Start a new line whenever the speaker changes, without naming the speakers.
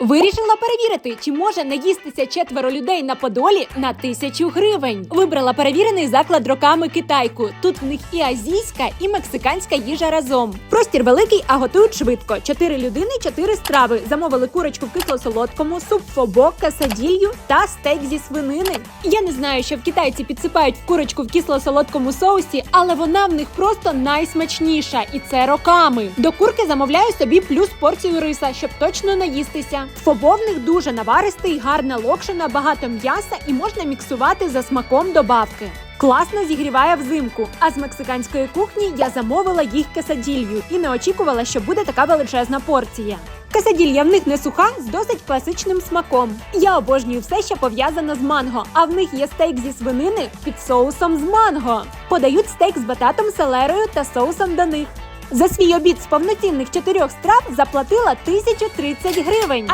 Вирішила перевірити, чи може наїстися четверо людей на Подолі на тисячу гривень. Вибрала перевірений заклад роками китайку. Тут в них і азійська, і мексиканська їжа разом. Простір великий, а готують швидко. Чотири людини, чотири страви. Замовили курочку в кисло-солодкому, суп фобо, касаділью та стейк зі свинини. Я не знаю, що в китайці підсипають курочку в кисло-солодкому соусі, але вона в них просто найсмачніша, і це роками. До курки замовляю собі плюс порцію риса, щоб точно наїстися. Фобо в них дуже наваристий, гарна локшина, багато м'яса і можна міксувати за смаком добавки. Класно зігріває взимку. А з мексиканської кухні я замовила їх кесаділью і не очікувала, що буде така величезна порція. Кесаділья в них не суха з досить класичним смаком. Я обожнюю все, що пов'язано з манго, а в них є стейк зі свинини під соусом з манго. Подають стейк з бататом, селерою та соусом до них. За свій обід з повноцінних чотирьох страв заплатила 1030 гривень.